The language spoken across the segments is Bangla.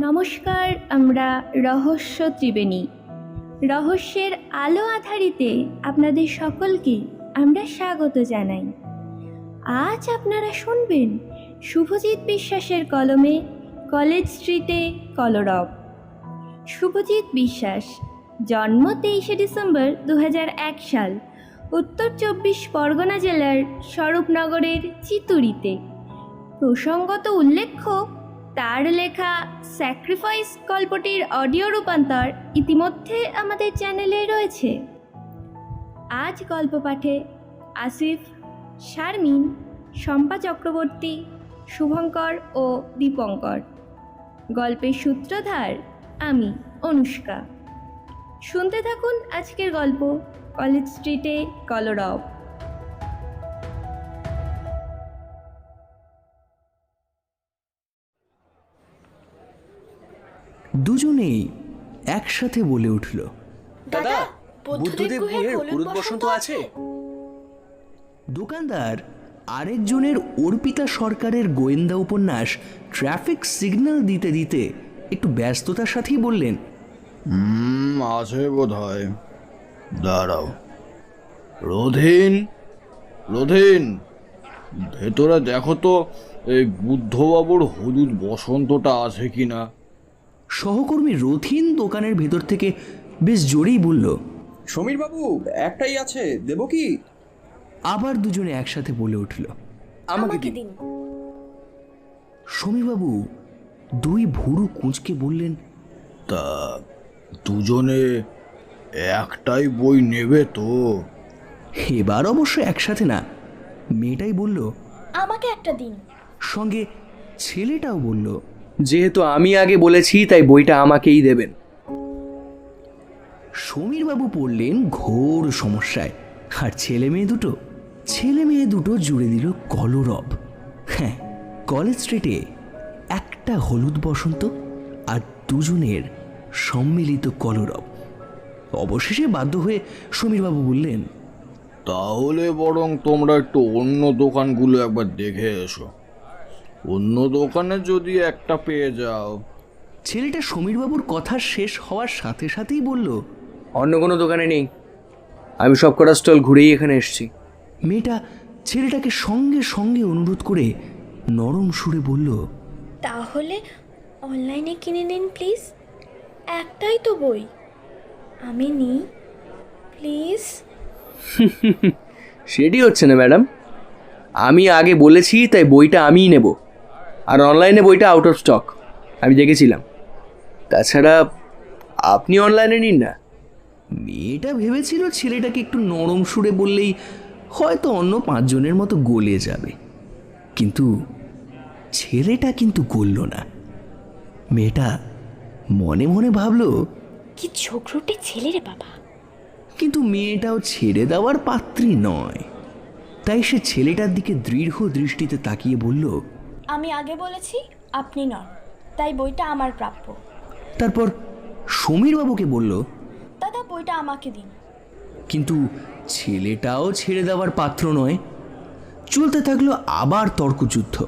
নমস্কার, আমরা রহস্য ত্রিবেণী। রহস্যের আলো আধারিতে আপনাদের সকলকে আমরা স্বাগত জানাই। আজ আপনারা শুনবেন শুভজিৎ বিশ্বাসের কলমে কলেজ স্ট্রিটে কলরব। শুভজিৎ বিশ্বাস, জন্ম তেইশে ডিসেম্বর দু হাজার এক সাল, উত্তর চব্বিশ পরগনা জেলার স্বরূপনগরের চিতুরিতে প্রসঙ্গত উল্লেখ্য তার লেখা স্যাক্রিফাইস গল্পটির অডিও রূপান্তর ইতিমধ্যে আমাদের চ্যানেলে রয়েছে। আজ গল্প পাঠে আসিফ, শারমিন, শম্পা চক্রবর্তী, শুভঙ্কর ও দীপঙ্কর। গল্পের সূত্রধার আমি, অনুষ্কা। শুনতে থাকুন আজকের গল্প, কলেজ স্ট্রিটে কলরব। দুজনেই একসাথে বলে উঠল দাদা বুদ্ধদেব গুহের হলুদ বসন্ত আছে? দোকানদার আরেকজনের অর্পিতা সরকারের গোয়েন্দা উপন্যাস ট্রাফিক সিগন্যাল দিতে দিতে একটু ব্যস্ততার সাথেই বললেন হুম আছে বোধ হয় দাঁড়াও। রোধিন রোধিন ভেতরে দেখো তো এই বুদ্ধবাবুর হলুদ বসন্তটা আছে কি না সহকর্মী রথিন দোকানের ভেতর থেকে বেশ জোরেই বলল সমীর বাবু একটাই আছে দেবো কি? আবার দুজনে একসাথে বলে উঠল আমাকে দিন। সমীরবাবু দুই ভুরু কুঁচকে বললেন তা দুজনে একটাই বই নেবে তো। এবার অবশ্য একসাথে না মেয়েটাই বলল আমাকে একটা দিন। সঙ্গে ছেলেটাও বলল যেহেতু আমি আগে বলেছি তাই বইটা আমাকেই দেবেন। সমীরবাবু পড়লেন ঘোর সমস্যায়। আর ছেলে মেয়ে দুটো? ছেলে মেয়ে দুটো জুড়ে দিল কলরব। হ্যাঁ কলেজ স্ট্রিটে একটা হলুদ বসন্ত আর দুজনের সম্মিলিত কলরব। অবশেষে বাধ্য হয়ে সমীরবাবু বললেন তাহলে বরং তোমরা একটু অন্য দোকানগুলো একবার দেখে এসো। অন্য দোকানে যদি একটা পেয়ে যাও। ছেলেটা সমীরবাবুর কথা শেষ হওয়ার সাথে সাথেই বলল অন্য কোনো দোকানে নেই। আমি সব কটা স্টল ঘুরেই এখানে এসেছি। মেয়েটা ছেলেটাকে সঙ্গে সঙ্গে অনুরোধ করে নরম সুরে বলল তাহলে অনলাইনে কিনে নিন প্লিজ। একটাই তো বই। আমি নিই প্লিজ। সেটি হচ্ছে না ম্যাডাম। আমি আগে বলেছি তাই বইটা আমিই নেব। আর অনলাইনে বইটা আউট অফ স্টক আমি দেখেছিলাম। তাছাড়া আপনি অনলাইনে নিন না। মেয়েটা ভেবেছিল ছেলেটাকে একটু নরম সুরে বললেই হয়তো অন্য পাঁচজনের মতো গলে যাবে। কিন্তু ছেলেটা কিন্তু গলল না। মেয়েটা মনে মনে ভাবলো কি ছোকরুটে ছেলে রে বাবা। কিন্তু মেয়েটাও ছেড়ে দেওয়ার পাত্রী নয়। তাই সে ছেলেটার দিকে দৃঢ় দৃষ্টিতে তাকিয়ে বলল আমি আগে বলেছি আপনি নন। তাই বইটা আমার প্রাপ্য। তারপর সমীরবাবুকে বলল দাদা বইটা আমাকে দিন। কিন্তু ছেলেটাও ছেড়ে দেওয়ার পাত্র নয়। চলতে থাকল আবার তর্কযুদ্ধ।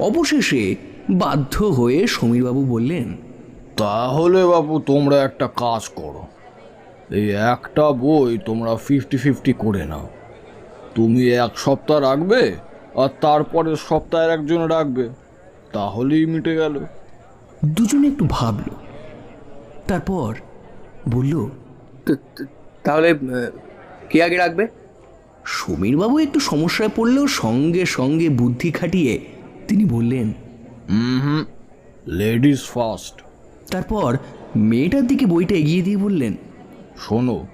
অবশেষে বাধ্য হয়ে সমীরবাবু বললেন তাহলে বাবু তোমরা একটা কাজ করো। এই একটা বই তোমরা ফিফটি ফিফটি করে নাও। তুমি এক সপ্তাহ রাখবে আর তারপরে সপ্তাহের একজন রাখবে তাহলেই মিটে গেল। দুজনে একটু ভাবল। তারপর বলল তাহলে কে আগে রাখবে সমীরবাবু একটু সমস্যায় পড়লেও সঙ্গে সঙ্গে বুদ্ধি খাটিয়ে তিনি বললেন হুম লেডিস ফার্স্ট। তারপর মেয়েটার দিকে বইটা এগিয়ে দিয়ে বললেন শোনো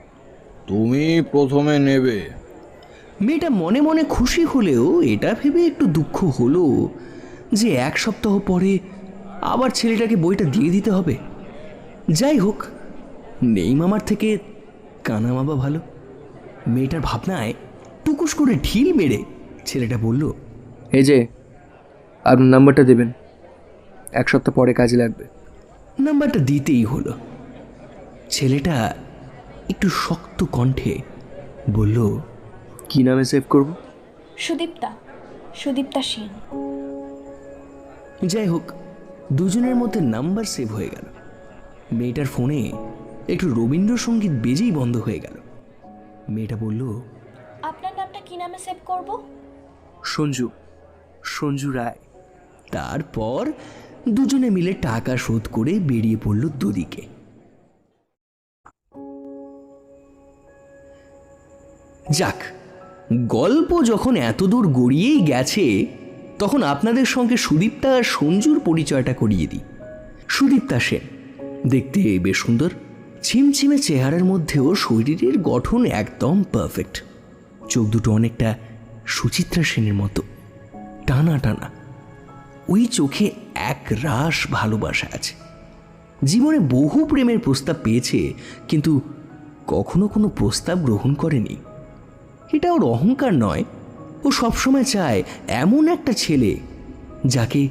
তুমি প্রথমে নেবে। মেয়েটা মনে মনে খুশি হলেও এটা ভেবে একটু দুঃখ হলো যে এক সপ্তাহ পরে আবার ছেলেটাকে বইটা দিয়ে দিতে হবে। যাই হোক নেই মামার থেকে কানা মামা ভালো। মেয়েটার ভাবনায় টুকুস করে ঢিল মেরে ছেলেটা বলল এই যে আপনার নাম্বারটা দেবেন। এক সপ্তাহ পরে কাজে লাগবে। নাম্বারটা দিতেই হলো। ছেলেটা একটু শক্ত কণ্ঠে বলল কী নামে সেভ করব? সুদীপ্তা সুদীপ্তা সেন। যাই হোক দুজনের মধ্যে নাম্বার সেভ হয়ে গেল। মেয়েটার ফোনে একটু রবীন্দ্রসঙ্গীত বেজেই বন্ধ হয়ে গেল। মেয়েটা বলল আপনার নামটা কি নামে সেভ করব? সঞ্জু সঞ্জু রায়। তারপর দুজনে মিলে টাকা শোধ করে বেরিয়ে পড়ল দুদিকে। যাক গল্প যখন এতদূর গড়িয়েই গেছে, তখন আপনাদের সঙ্গে সুদীপ্তা আর সঞ্জুর পরিচয়টা করিয়ে দিই। সুদীপ্তা সেন, দেখতে বেশ সুন্দর। ছিমছিমে চেহারার মধ্যেও শরীরের গঠন একদম পারফেক্ট চোখ দুটো অনেকটা সুচিত্রা সেনের মতো। টানা টানা। ওই চোখে এক রাস ভালোবাসা আছে। জীবনে বহু প্রেমের প্রস্তাব পেয়েছে, কিন্তু কখনো কোনো প্রস্তাব গ্রহণ করেনি। এটা ওর অহংকার নয়। ও সবসময় চায় এমন একটা ছেলে যাকে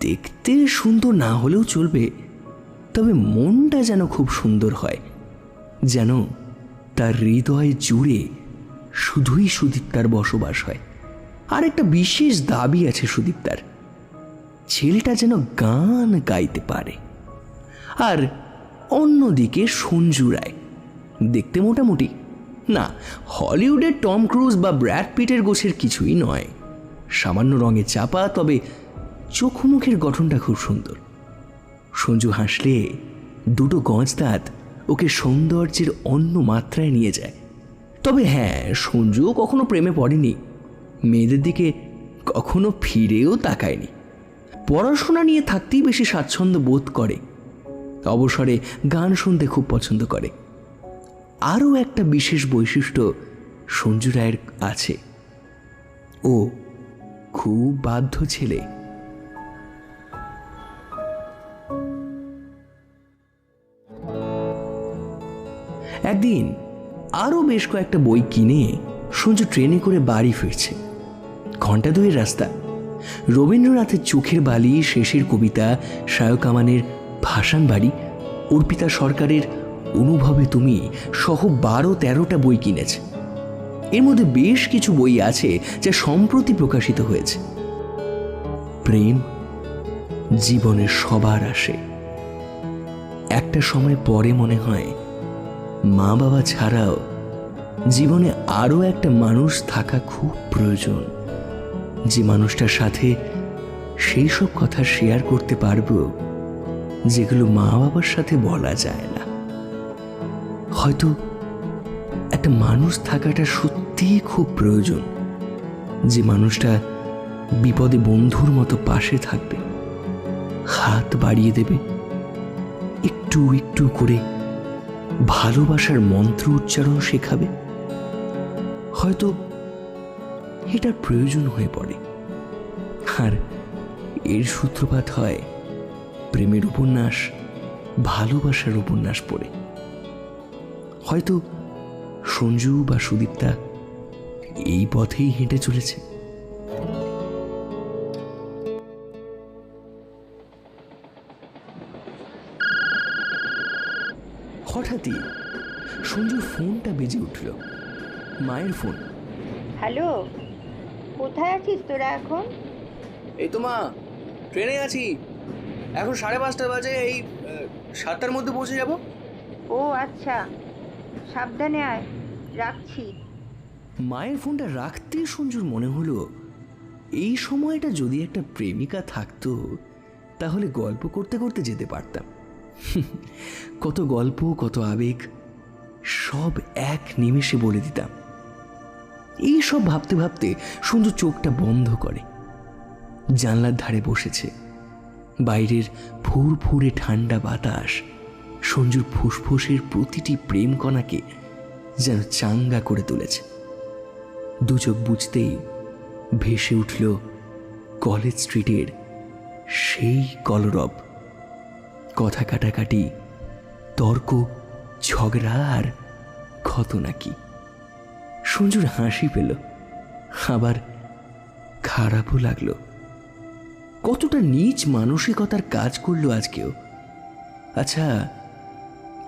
দেখতে সুন্দর না হলেও চলবে, তবে মনটা যেন খুব সুন্দর হয়, যেন তার হৃদয় জুড়ে শুধুই সুদীপ্তার বসবাস হয়। আর একটা বিশেষ দাবি আছে সুদীপ্তার, ছেলেটা যেন গান গাইতে পারে। আর অন্যদিকে সঞ্জু রায়, দেখতে মোটামুটি না, হলিউডের টম ক্রুজ বা ব্র্যাড পিটের গোছের কিছুই নয়। সামান্য রঙে চাপা, তবে চোখ মুখের গঠনটা খুব সুন্দর। সঞ্জু হাসলে দুটো গজ দাঁত ওকে সৌন্দর্যের অন্য মাত্রায় নিয়ে যায়। তবে হ্যাঁ সঞ্জুও কখনো প্রেমে পড়েনি। মেয়েদের দিকে কখনো ফিরেও তাকায়নি। পড়াশোনা নিয়ে থাকতেই বেশি স্বাচ্ছন্দ্য বোধ করে। অবসরে গান শুনতে খুব পছন্দ করে। আরও একটা বিশেষ বৈশিষ্ট্য সঞ্জু রায়ের আছে ও খুব বাধ্য ছেলে। একদিন আরও বেশ কয়েকটা বই কিনে সঞ্জু ট্রেনে করে বাড়ি ফিরছে। ঘণ্টা দুয়ের রাস্তা। রবীন্দ্রনাথের চোখের বালি, শেষের কবিতা শায়ক আমানের ভাসান বাড়ি, অর্পিতা সরকারের অনুভবে তুমি সহ বারো তেরোটা বই কিনেছে। এর মধ্যে বেশ কিছু বই আছে যা সম্প্রতি প্রকাশিত হয়েছে। প্রেম জীবনের সবার আসে। একটা সময় পরে মনে হয় মা বাবা ছাড়াও জীবনে আরও একটা মানুষ থাকা খুব প্রয়োজন। যে মানুষটার সাথে সেই সব কথা শেয়ার করতে পারব, যেগুলো মা বাবার সাথে বলা যায় না। হয়তো একটা মানুষ থাকাটা সত্যিই খুব প্রয়োজন যে মানুষটা বিপদে বন্ধুর মতো পাশে থাকবে, হাত বাড়িয়ে দেবে, একটু একটু করে ভালোবাসার মন্ত্র উচ্চারণ শেখাবে। হয়তো এটার প্রয়োজন হয়ে পড়ে। আর এর সূত্রপাত হয় প্রেমের উপন্যাস, ভালোবাসার উপন্যাস পড়ে। হয়তো সঞ্জু বা সুদীপ্তা এই পথেই হেঁটে চলেছে। হঠাৎই সঞ্জুর ফোনটা বেজে উঠল। মায়ের ফোন। হ্যালো কোথায় আছিস তোরা এখন? এই তো মা ট্রেনে আছি। এখন সাড়ে পাঁচটা বাজে এই সাতটার মধ্যে পৌঁছে যাব। ও আচ্ছা সাবধানে আয়। রাখছি। মায়ের ফোনটা রাখতে সঞ্জুর মনে হলো, এই সময়টা যদি একটা প্রেমিকা থাকতো, তাহলে গল্প করতে করতে যেতে পারতাম। কত গল্প, কত আবেগ, সব এক নিমেষে বলে দিতাম। এই সব ভাবতে ভাবতে সঞ্জু চোখটা বন্ধ করে। জানলার ধারে বসেছে। বাইরের ফুরফুরে ঠান্ডা বাতাস সঞ্জুর ফুসফুসের প্রতিটি প্রেম কণাকে যেন চাঙ্গা করে তুলেছে। দু চোখ বুঝতেই ভেসে উঠল কলেজ স্ট্রিটের সেই কলরব। কথা কাটাকাটি, তর্ক, ঝগড়া আর ক্ষত নাকি সঞ্জুর হাসি পেল, আবার খারাপও লাগল। কতটা নীচ মানসিকতার কাজ করল আজকেও। আচ্ছা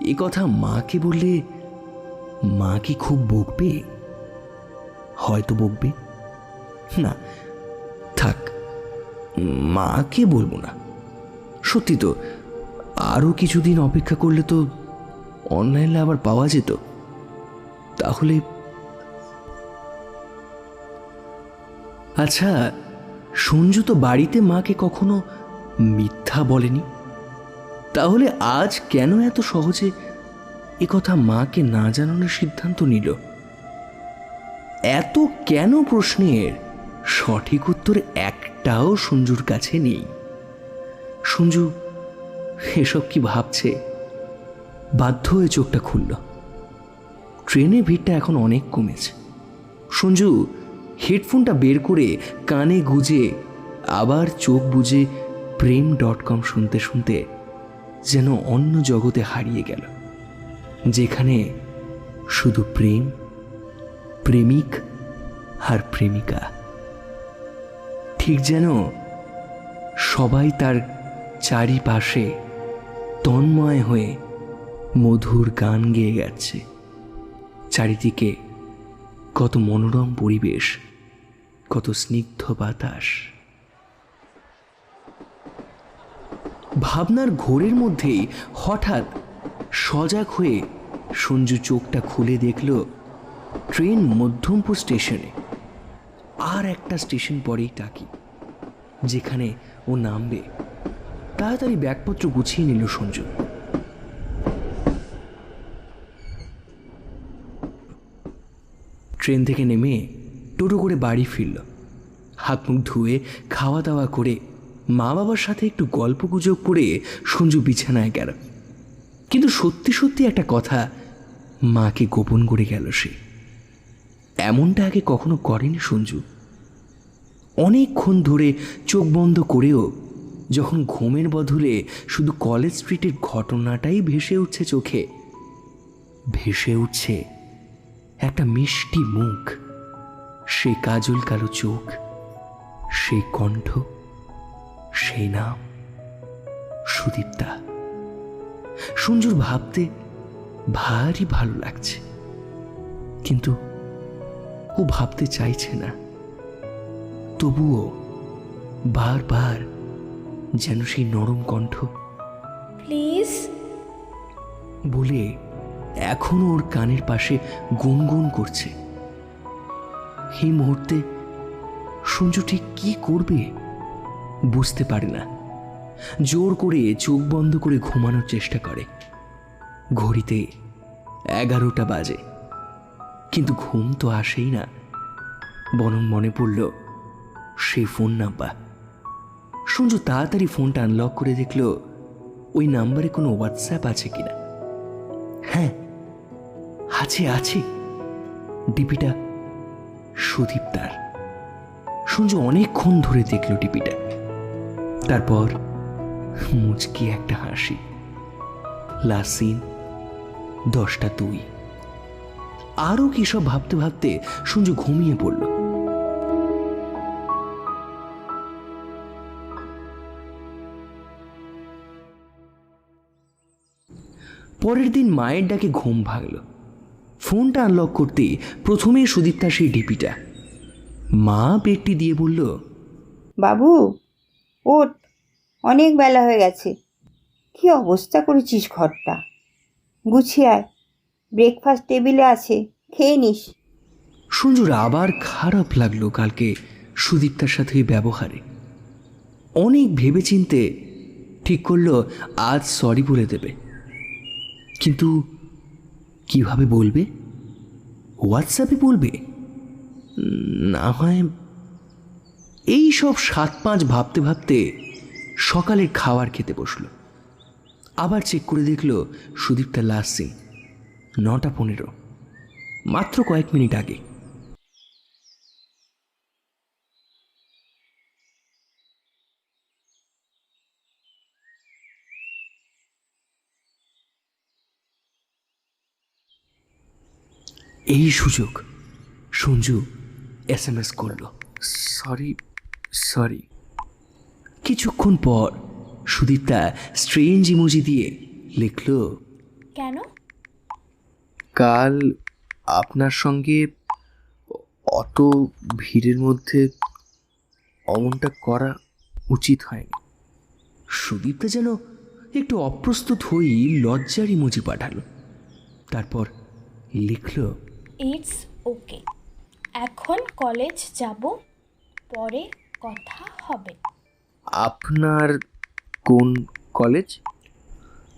এ কথা মাকে বললে মা কি খুব বকবে? হয়তো বকবে। না, থাক, মাকে বলব না। সত্যি তো, আরও কিছুদিন অপেক্ষা করলে তো অনলাইনে আবার পাওয়া যেত। তাহলে আচ্ছা সঞ্জু তো বাড়িতে মাকে কখনো মিথ্যা বলেনি? তাহলে আজ কেন এত সহজে কথা মাকে না জানানোর সিদ্ধান্ত নিল? এত কেন প্রশ্নের সঠিক উত্তর একটাও সঞ্জুর কাছে নেই। সঞ্জু, এসব কি ভাবছে? বাধ্য হয়ে চোখটা খুলল। ট্রেনে ভিড়টা এখন অনেক কমেছে। সঞ্জু, হেডফোনটা বের করে কানে গুজে আবার চোখ বুজে প্রেম ডট কম শুনতে শুনতে যেন অন্য জগতে হারিয়ে গেল, যেখানে শুধু প্রেম, প্রেমিক আর প্রেমিকা। ঠিক যেন সবাই তার চারিপাশে তন্ময় হয়ে মধুর গান গেয়ে গেছে। চারিদিকে কত মনোরম পরিবেশ, কত স্নিগ্ধ বাতাস। ভাবনার ঘোরের মধ্যেই হঠাৎ সজাগ হয়ে সঞ্জু চোখটা খুলে দেখল ট্রেন মধ্যমপুর স্টেশনে। আর একটা স্টেশন পরেই টাকি, যেখানে ও নামবে। তাড়াতাড়ি ব্যাগপত্র গুছিয়ে নিল সঞ্জু। ট্রেন থেকে নেমে টোটো করে বাড়ি ফিরল। হাত মুখ ধুয়ে খাওয়া দাওয়া করে মা বাবার সাথে একটু গল্প গুজব করে সঞ্জু বিছানায় গেল। কিন্তু সত্যি সত্যি একটা কথা মাকে গোপন করে গেল সে। এমনটা আগে কখনো করেনি সঞ্জু। অনেকক্ষণ ধরে চোখ বন্ধ করেও যখন ঘুমের বদলে শুধু কলেজ স্ট্রিটের ঘটনাটাই ভেসে উঠছে চোখে, ভেসে উঠছে একটা মিষ্টি মুখ, সে কাজল কালো চোখ সেই কণ্ঠ। সেই নাম সুদীপ্তা। সঞ্জুর ভাবতে ভারী ভালো লাগছে। কিন্তু ও ভাবতে চাইছে না। তবুও বারবার যেন সেই নরম কণ্ঠ প্লিজ। বলে এখনও ওর কানের পাশে গুনগুন করছে। এই মুহূর্তে সঞ্জু ঠিক কি করবে? বুঝতে পারে না। জোর করে চোখ বন্ধ করে ঘুমানোর চেষ্টা করে। ঘড়িতে এগারোটা বাজে। কিন্তু ঘুম তো আসেই না। বরং মনে পড়ল সেই ফোন নাম্বার। সঞ্জু তাড়াতাড়ি ফোনটা আনলক করে দেখল, ওই নাম্বারে কোনো হোয়াটসঅ্যাপ আছে কিনা। হ্যাঁ আছে আছে। ডিপিটা সুদীপ্তার সঞ্জু অনেকক্ষণ ধরে দেখল ডিপিটা। তারপর মুচকি একটা হাসি। লাসিন, দশটা দুই। আরও কি সব ভাবতে ভাবতে সঞ্জু ঘুমিয়ে পড়ল। পরের দিন মায়ের ডাকে ঘুম ভাগল। ফোনটা আনলক করতে প্রথমেই সুদীপ্তা সেই ডিপিটা। মা পেটটি দিয়ে বলল, বাবু ওঠ, অনেক বেলা হয়ে গেছে। কি অবস্থা করেছিস ঘরটা? গুছিয়ে আয় ব্রেকফাস্ট টেবিলে আছে, খেয়ে নিস। সঞ্জুর আবার খারাপ লাগল কালকে সুদীপ্তার সাথে ব্যবহারে। অনেক ভেবেচিন্তে ঠিক করল, আজ সরি বলে দেবে। কিন্তু কীভাবে বলবে? হোয়াটসঅ্যাপে বলবে? না হয় এই সব সাত পাঁচ ভাবতে ভাবতে সকালের খাবার খেতে বসল। আবার চেক করে দেখল সুদীপ্তা লাস্ট সিন নটা পনেরো, মাত্র কয়েক মিনিট আগে। এই সুযোগ সঞ্জু এস এম এস করল। Sorry sorry. কিছুক্ষণ পর সুদীপ্তা স্ট্রেঞ্জ ইমোজি দিয়ে লিখল কেন? কাল আপনার সঙ্গে অত ভিড়ের মধ্যে অমনটা করা উচিত হয়নি। সুদীপ্তা যেন একটু অপ্রস্তুত হয়েই লজ্জার ইমোজি পাঠালো। তারপর লিখল ইটস ওকে এখন কলেজ যাব পরে কথা হবে। আপনার কোন কলেজ?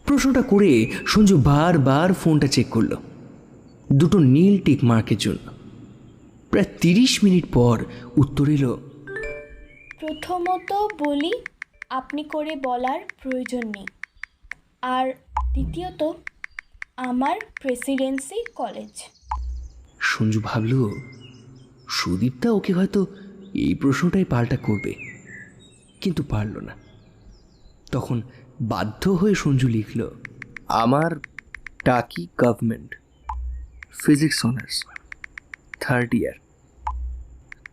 প্রশ্নটা করে সঞ্জু বারবার ফোনটা চেক করল। দুটো নীল টিক মার্কের জন্য। প্রায় তিরিশ মিনিট পর উত্তর এলো প্রথমত বলি আপনি করে বলার প্রয়োজন নেই। আর দ্বিতীয়ত আমার প্রেসিডেন্সি কলেজ। সঞ্জু ভাবল সুদীপ্তা ওকে হয়তো এই প্রশ্নটাই পাল্টা করবে। কিন্তু পারল না। তখন বাধ্য হয়ে সঞ্জু লিখল আমার Taki government physics honours third year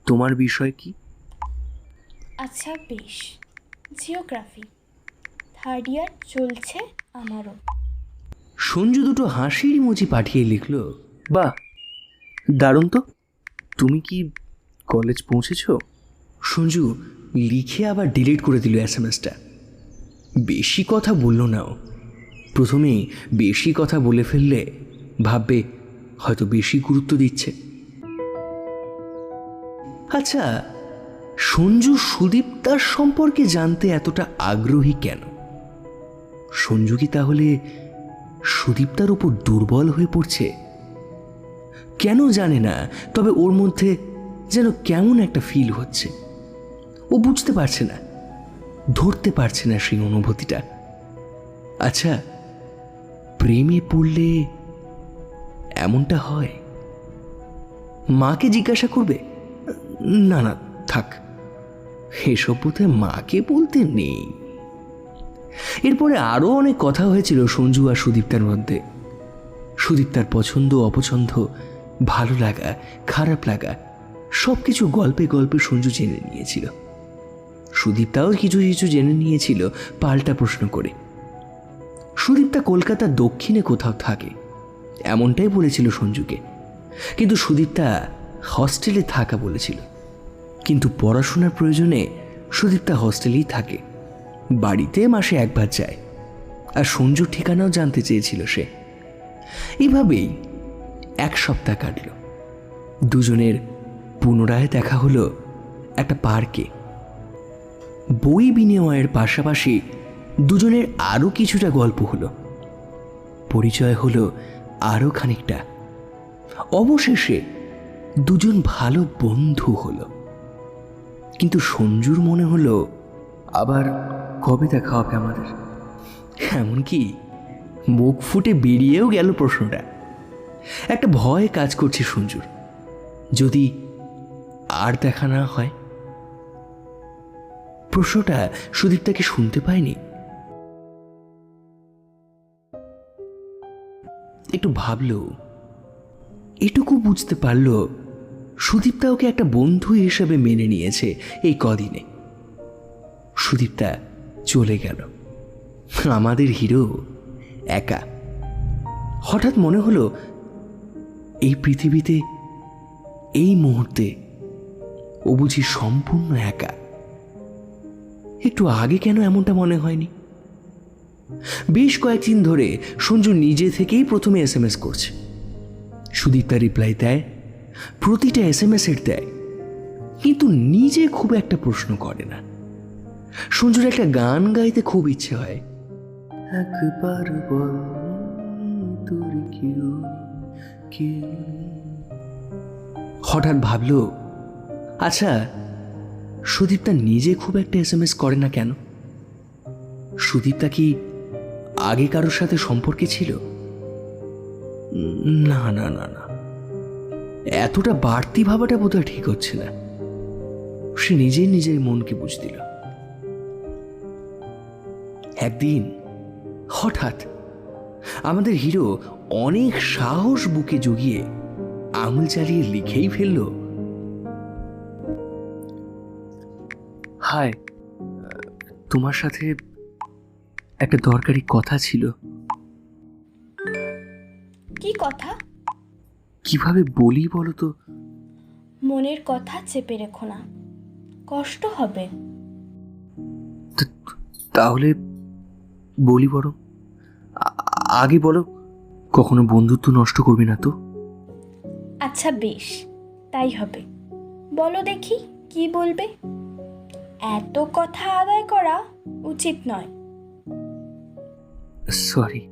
তোমার বিষয় কি? আচ্ছা বেশ। জিওগ্রাফি থার্ড ইয়ার চলছে আমারও। সঞ্জু দুটো হাসির ইমোজি পাঠিয়ে লিখল বাহ দারুণ তো। তুমি কি কলেজ পৌঁছেছ? সঞ্জু লিখে আবার ডিলিট করে দিল এস বেশি কথা বলল নাও ও। প্রথমে বেশি কথা বলে ফেললে ভাববে হয়তো বেশি গুরুত্ব দিচ্ছে। আচ্ছা সঞ্জু সুদীপ তার সম্পর্কে জানতে এতটা আগ্রহী কেন? সঞ্জু কি তাহলে সুদীপ্তার উপর দুর্বল হয়ে পড়ছে? কেন জানে না, তবে ওর মধ্যে যেন কেমন একটা ফিল হচ্ছে। ও বুঝতে পারছে না, ধরতে পারছে না সেই অনুভূতিটা। আচ্ছা প্রেমে পড়লে এমনটা হয়? মাকে জিজ্ঞাসা করবে? না না, থাক। এসব বোধহয় মাকে বলতে নেই। এরপরে আরও অনেক কথা হয়েছিল সঞ্জু আর সুদীপ্তার মধ্যে। সুদীপ্তার পছন্দ, অপছন্দ, ভালো লাগা, খারাপ লাগা সব কিছু গল্পে গল্পে সঞ্জু জেনে নিয়েছিল। সুদীপ্তাও কিছু কিছু জেনে নিয়েছিল, পাল্টা প্রশ্ন করে। সুদীপ্তা কলকাতা দক্ষিণে কোথাও থাকে, এমনটাই বলেছিল সঞ্জুকে। কিন্তু সুদীপ্তা হস্টেলে থাকা বলেছিল। কিন্তু পড়াশোনার প্রয়োজনে সুদীপ্তা হস্টেলেই থাকে। বাড়িতে মাসে একবার যায়। আর সঞ্জুর ঠিকানাও জানতে চেয়েছিল সে। এভাবেই এক সপ্তাহ কাটল। দুজনের পুনরায় দেখা হলো একটা পার্কে। বই বিনিময়ের পাশাপাশি দুজনের আরও কিছুটা গল্প হলো। পরিচয় হলো আরও খানিকটা। অবশেষে দুজন ভালো বন্ধু হলো। কিন্তু সঞ্জুর মনে হলো, আবার কবে দেখা হবে আমাদের? এমনকি মুখ ফুটে বেরিয়েও গেল প্রশ্নটা। একটা ভয় কাজ করছে সঞ্জুর। যদি আর দেখা না হয়? প্রশ্নটা সুদীপ তাকে শুনতে পায়নি একটু ভাবল, এটুকু বুঝতে পারল সুদীপ্তা ওকে একটা বন্ধু হিসেবে মেনে নিয়েছে এই কদিনে। সুদীপ্তা চলে গেল। আমাদের হিরো একা। হঠাৎ মনে হলো, এই পৃথিবীতে, এই মুহূর্তে ও বুঝি সম্পূর্ণ একা। একটু আগে কেন এমনটা মনে হয়নি? বেশ কয়েকদিন ধরে সঞ্জু নিজে থেকেই প্রথমে এস এম এস করছে। সুদীপ্তা রিপ্লাই দেয় প্রতিটা এস এম এর দেয়। কিন্তু নিজে খুব একটা প্রশ্ন করে না। সঞ্জুর একটা গান গাইতে খুব ইচ্ছে হয়। একবার বল তোর হঠাৎ ভাবল আচ্ছা সুদীপটা নিজে খুব একটা এস এম এস করে না কেন? সুদীপটা কি আগে কারোর সাথে সম্পর্কে ছিল? না না না না। এতটা বাড়তি ভাবাটা বোধহয় ঠিক হচ্ছে না। সে নিজেই নিজের মনকে বুঝ দিল। একদিন, হঠাৎ, আমাদের হিরো অনেক সাহস বুকে জগিয়ে আঙুল চালিয়ে লিখেই ফেলল হাই তোমার সাথে একটা দরকারি কথা ছিল। কি কথা? কীভাবে বলি বলো তো? মনের কথা চেপে রেখো না। কষ্ট হবে। তাহলে বলি বড় আগে বলো কখনো বন্ধুত্ব নষ্ট করবে না তো? আচ্ছা বেশ তাই হবে। বলো দেখি কি বলবে? এত কথা আদায় করা উচিত নয়। সরি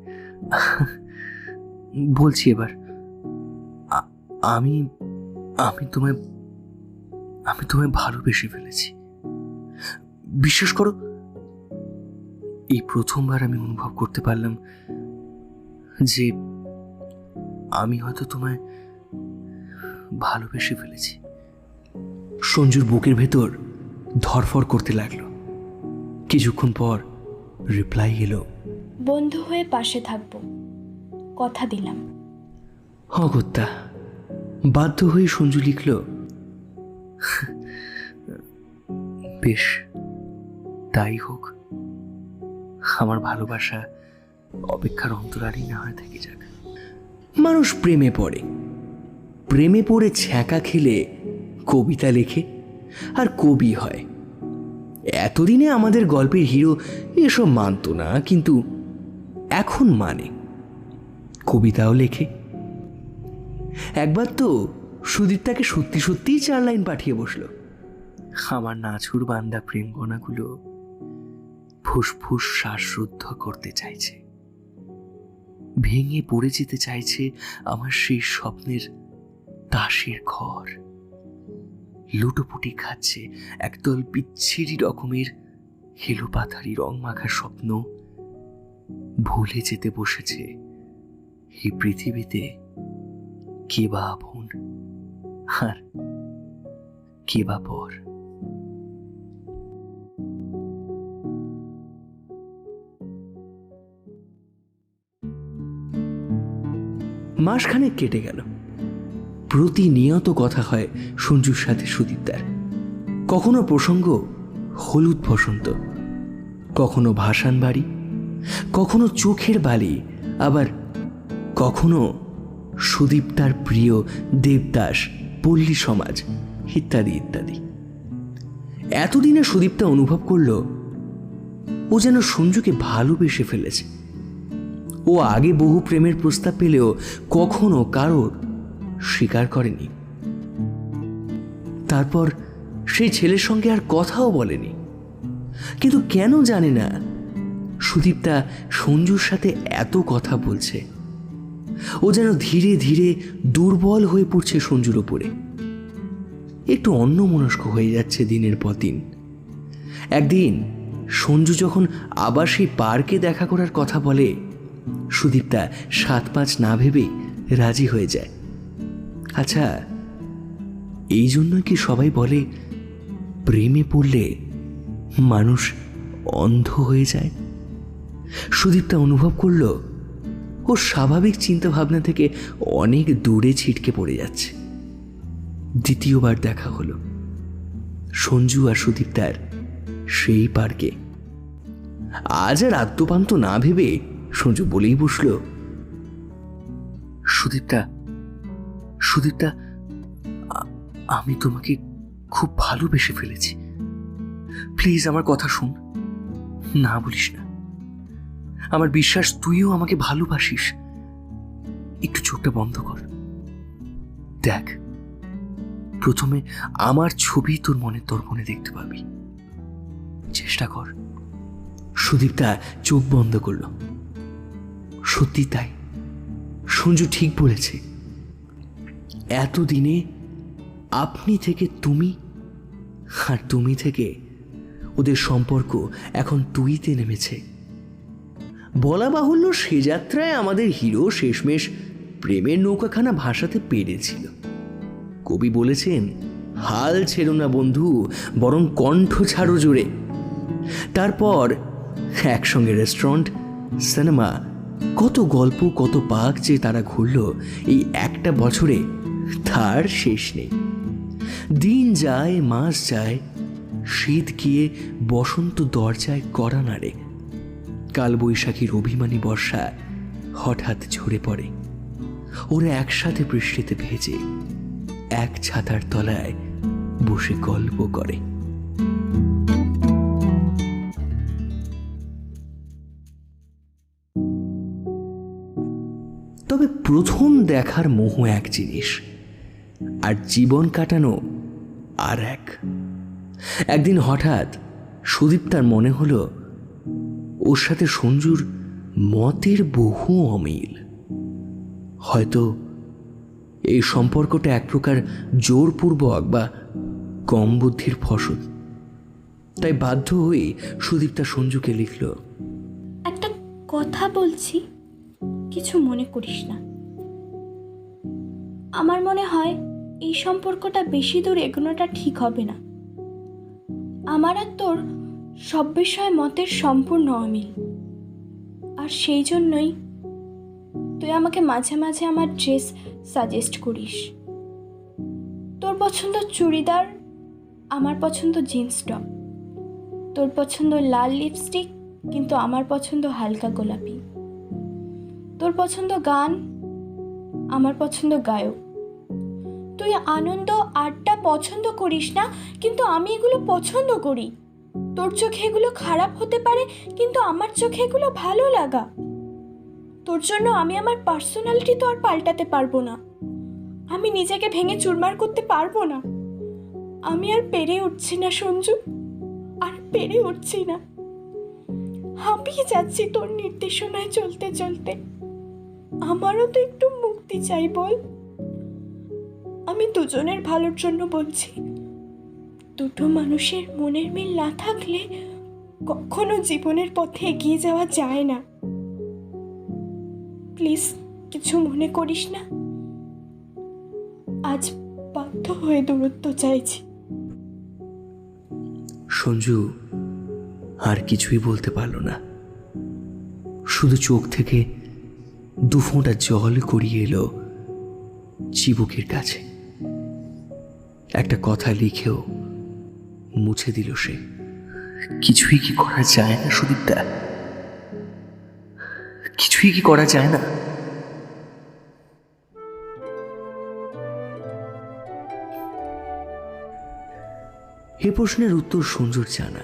বলছি এবার। আমি আমি তোমায় আমি তোমায় ভালোবেসে ফেলেছি। বিশ্বাস করো, এই প্রথমবার আমি অনুভব করতে পারলাম যে আমি হয়তো তোমায় ভালোবেসে ফেলেছি। সঞ্জুর বুকের ভেতর ধরফর করতে লাগল। কিছুক্ষণ পর রিপ্লাই এলো বন্ধু হয়ে পাশে থাকব। কথা দিলাম। অগত্যা বাধ্য হয়ে সঞ্জু লিখল বেশ তাই হোক। আমার ভালোবাসা অপেক্ষার অন্তরালই না হয় থেকে যাক। মানুষ প্রেমে পড়ে। প্রেমে পড়ে ছ্যাঁকা খেলে কবিতা লেখে আর কবি হয়। এতদিনে আমাদের গল্পের হিরো এসব মানতো না, কিন্তু এখন মানে। কবিতাও লেখে। একবার তো সুদীপ তাকে সত্যি সত্যিই চার লাইন পাঠিয়ে বসল। আমার নাছুর বান্দা প্রেম গণাগুলো ফুসফুস শ্বাসরুদ্ধ করতে চাইছে। ভেঙে পড়ে যেতে চাইছে আমার সেই স্বপ্নের তাসের ঘর। লুটোপুটি খাচ্ছে একদল বিচ্ছিরি রকমের হেলো পাথারি রং মাখার স্বপ্ন। ভুলে যেতে বসেছে এই পৃথিবীতে কে বা আপন আর কে বা পর। মাসখানেক কেটে গেল। প্রতিনিয়ত কথা হয় সঞ্জুর সাথে সুদীপদার কখনো প্রসঙ্গ, হলুদ বসন্ত। কখনো ভাসান বাড়ি। কখনো চোখের বালি। আবার কখনো সুদীপ তার প্রিয় দেবদাস, পল্লী সমাজ, ইত্যাদি ইত্যাদি। এতদিনে সুদীপটা অনুভব করল, ও যেন সঞ্জুকে ভালোবেসে ফেলেছে। ও আগে বহু প্রেমের প্রস্তাব পেলেও কখনো কারোর স্বীকার করেনি। তারপর সেই ছেলের সঙ্গে আর কথাও বলেনি। কিন্তু কেন জানে না সুদীপটা সঞ্জুর সাথে এত কথা বলছে। ও যেন ধীরে ধীরে দুর্বল হয়ে পড়ছে সঞ্জুর ওপরে। একটু অন্যমনস্ক হয়ে যাচ্ছে দিনের পর দিন। একদিন সঞ্জু যখন আবার সেই পার্কে দেখা করার কথা বলে সুদীপটা সাত পাঁচ না ভেবেই রাজি হয়ে যায়। আচ্ছা এই জন্য কি সবাই বলে প্রেমে পড়লে মানুষ অন্ধ হয়ে যায়? সুদীপটা অনুভব করল, ও স্বাভাবিক চিন্তাভাবনা থেকে অনেক দূরে ছিটকে পড়ে যাচ্ছে। দ্বিতীয়বার দেখা হলো, সঞ্জু আর সুদীপদার সেই পার্কে। আজ আর আদ্যপান্ত না ভেবে সঞ্জু বলেই বসল সুদীপটা সুদীপটা আমি তোমাকে খুব ভালোবেসে ফেলেছি। প্লিজ আমার কথা শুন। না বলিস না। আমার বিশ্বাস, তুইও আমাকে ভালোবাসিস। একটু চোখটা বন্ধ কর। দেখ, প্রথমে আমার ছবি তোর মনের দর্পণে দেখতে পাবি। চেষ্টা কর। সুদীপটা চোখ বন্ধ করল। সত্যি তাই। সঞ্জু ঠিক বলেছে। এতদিনে আপনি থেকে তুমি আর তুমি থেকে ওদের সম্পর্ক এখন তুইতে নেমেছে। বলা বাহুল্য সে যাত্রায় আমাদের হিরো শেষমেশ প্রেমের নৌকাখানা ভাসাতে পেরেছিল। কবি বলেছেন, হাল ছেড়ো না বন্ধু, বরং কণ্ঠ ছাড়ো জোরে। তারপর একসঙ্গে রেস্টুরেন্ট, সিনেমা, কত গল্প, কত পাক যে তারা ঘুরল এই একটা বছরে তার শেষ নেই। দিন যায়, মাস যায়, শীত গিয়ে বসন্ত দরজায় কড়া নাড়ে। কালবৈশাখীর অভিমানী বর্ষা হঠাৎ ঝরে পড়ে। ওরা একসাথে বৃষ্টিতে ভেজে এক ছাতার তলায় বসে গল্প করে। তবে প্রথম দেখার মোহ এক জিনিস। আর জীবন কাটানো আর এক। একদিন হঠাৎ সুদীপ তার মনে হলো, ওর সাথে সঞ্জুর মতের বহু অমিল। হয়তো এই সম্পর্কটা এক প্রকার জোরপূর্বক বা কম বুদ্ধির ফসল। তাই বাধ্য হয়ে সুদীপ তার সঞ্জুকে লিখল, একটা কথা বলছি, কিছু মনে করিস না। আমার মনে হয় এই সম্পর্কটা বেশি দূর এগোনোটা ঠিক হবে না। আমার আর তোর সব বিষয়ে মতের সম্পূর্ণ অমিল। আর সেই জন্যই তুই আমাকে মাঝে মাঝে আমার ড্রেস সাজেস্ট করিস। তোর পছন্দ চুড়িদার, আমার পছন্দ জিন্স টপ। তোর পছন্দ লাল লিপস্টিক, কিন্তু আমার পছন্দ হালকা গোলাপি। তোর পছন্দ গান, আমার পছন্দ গায়ক। তুই আনন্দ, আড্ডা পছন্দ করিস না, কিন্তু আমি এগুলো পছন্দ করি। তোর চোখে এগুলো খারাপ হতে পারে, কিন্তু আমার চোখে এগুলো ভালো লাগা। তোর জন্য আমি আমার পার্সোনালিটি তো আর পাল্টাতে পারব না। আমি নিজেকে ভেঙে চুরমার করতে পারব না। আমি আর পেরে উঠছি না, সঞ্জু। আর পেরে উঠছি না। হাঁপিয়ে যাচ্ছি তোর নির্দেশনায় চলতে চলতে। আমারও তো একটু মুক্তি চাই, বল। আমি দুজনের ভালোর জন্য বলছি, দুটো মানুষের মনের মিল না থাকলে কখনো জীবনের পথে এগিয়ে যাওয়া যায় না। প্লিজ, কিছু মনে করিস না। আজ বাধ্য হয়ে দূরত্ব চাইছি। সঞ্জু, আর কিছুই বলতে পারল না। শুধু চোখ থেকে দু ফোঁটা জল গড়িয়ে এলো চিবুকের কাছে। একটা কথা লিখেও মুছে দিল সে। কিছুই কি করা যায় না, সুদীপদা? কিছুই কি করা যায় না? এ প্রশ্নের উত্তর সঞ্জুর জানা।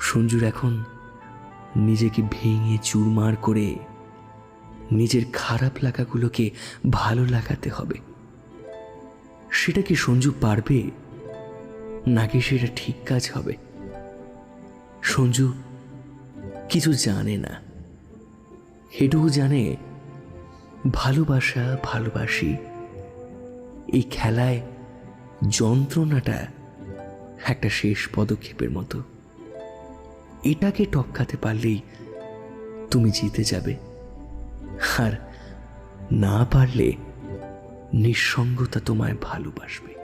সঞ্জুর এখন নিজেকে ভেঙে চুরমার করে নিজের খারাপ লাগাগুলোকে ভালো লাগাতে হবে। সেটা কি সঞ্জু পারবে? নাকি সেটা ঠিক কাজ হবে? সঞ্জু কিছু জানে না। এটুকু জানে, ভালোবাসা ভালোবাসি। এই খেলায় যন্ত্রণাটা একটা শেষ পদক্ষেপের মতো। এটাকে টপকাতে পারলেই তুমি জিতে যাবে। আর না পারলে নিঃসঙ্গতা তোমায় ভালোবাসবে।